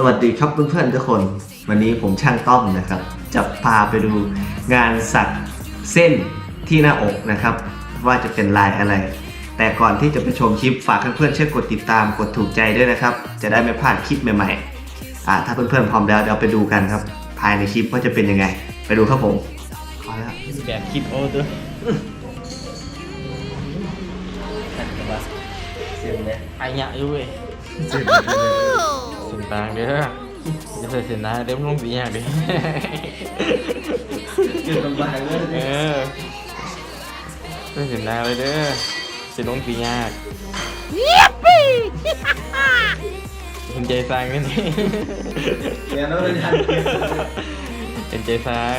สวัสดีครับเพื่อนๆทุกคน วันนี้ผมช่างต้อมนะครับ จะพาไปดูงานสักเส้นที่หน้าอกนะครับ ว่าจะเป็นลายอะไร แต่ก่อนที่จะไปชมคลิปฝากเพื่อนๆช่วยกดติดตามกดถูกใจด้วยนะครับ จะได้ไม่พลาดคลิปใหม่ๆอ่าถ้าเพื่อนๆพร้อมแล้วเดี๋ยวไปดูกันครับ ภายในคลิปว่าจะเป็นยังไง ไปดูครับผมขอแล้วแบบคลิปโอ้ตัวเสียงเลยไอ้เนี้ยอยู่เว้ยเส้น ต่างเด้อจะใส่เส้นน้าเต็มลงสีอย่างเดิคือลำบากเลยเออใส่เส้นน้าเลยเด้อจะลงสียากเห็นใจสร้างนี่เดี๋ยวเราไปทันเห็นใจสร้าง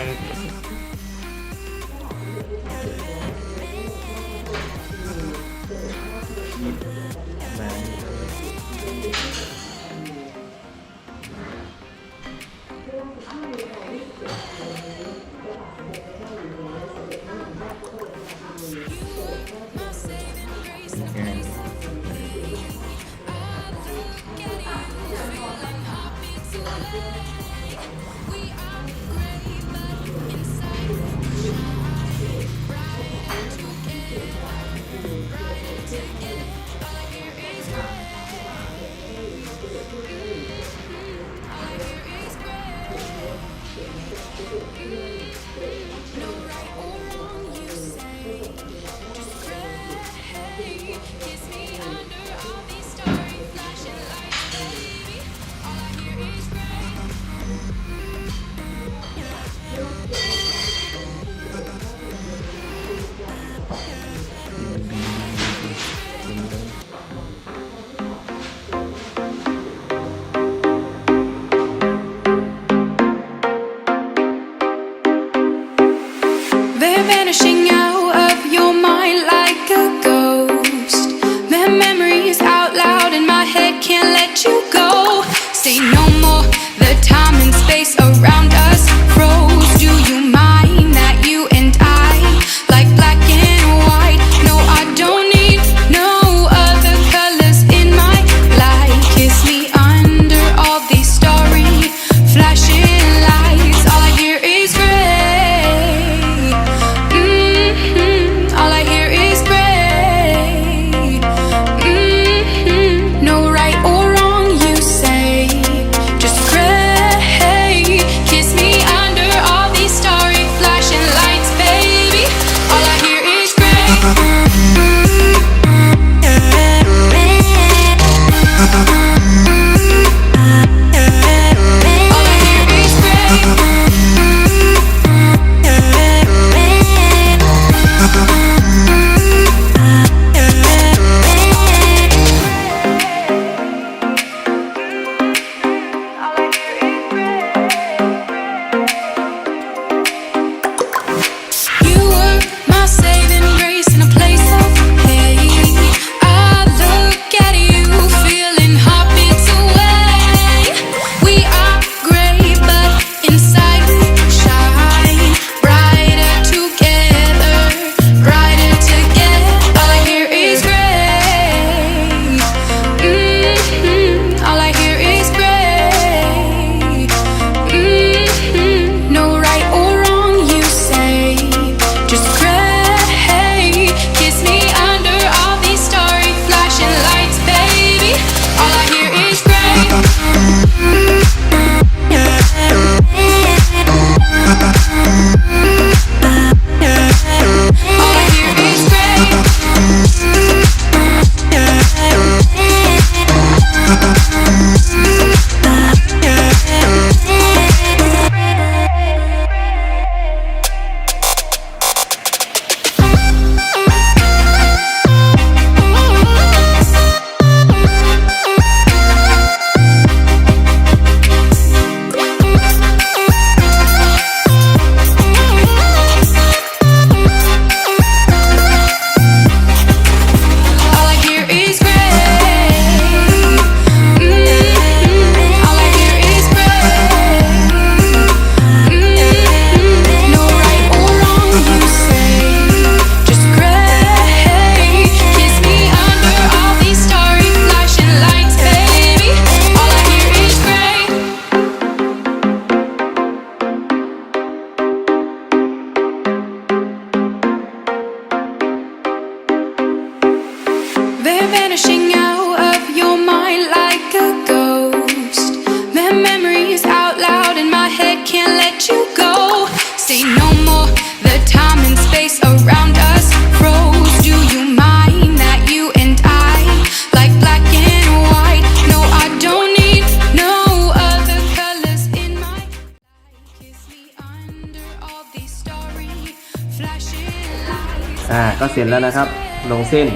ร็จแล้วนะครับ ลงเส้น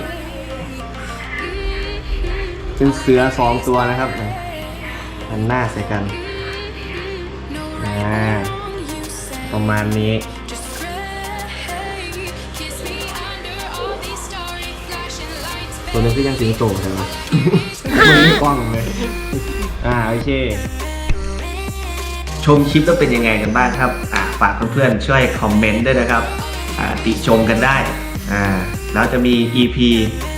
เป็นเสือสองตัวนะครับหันหน้าใส่กันอ่าประมาณนี้ Just pray, kiss me under all these starry flashing lights. ตัวนี้ก็ยังสิงโตใช่ไหมไม่กว้างเลย อ่าโอเค ชมคลิปแล้วเป็นยังไงกันบ้างครับ อ่าฝากเพื่อนๆช่วยคอมเมนต์ด้วยนะครับ อ่าติชมกันได้ อ่าแล้วจะมี EP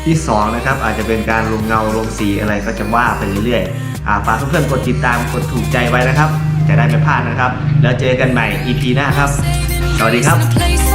ที่ 2 นะครับ อาจจะเป็นการลงเงาลงสีอะไรก็จะว่าไปเรื่อยๆอ่าฝากเพื่อนๆกดติดตามกดถูกใจไว้นะครับ จะได้ไม่พลาดนะครับ แล้วเจอกันใหม่ EP หน้าครับ สวัสดีครับ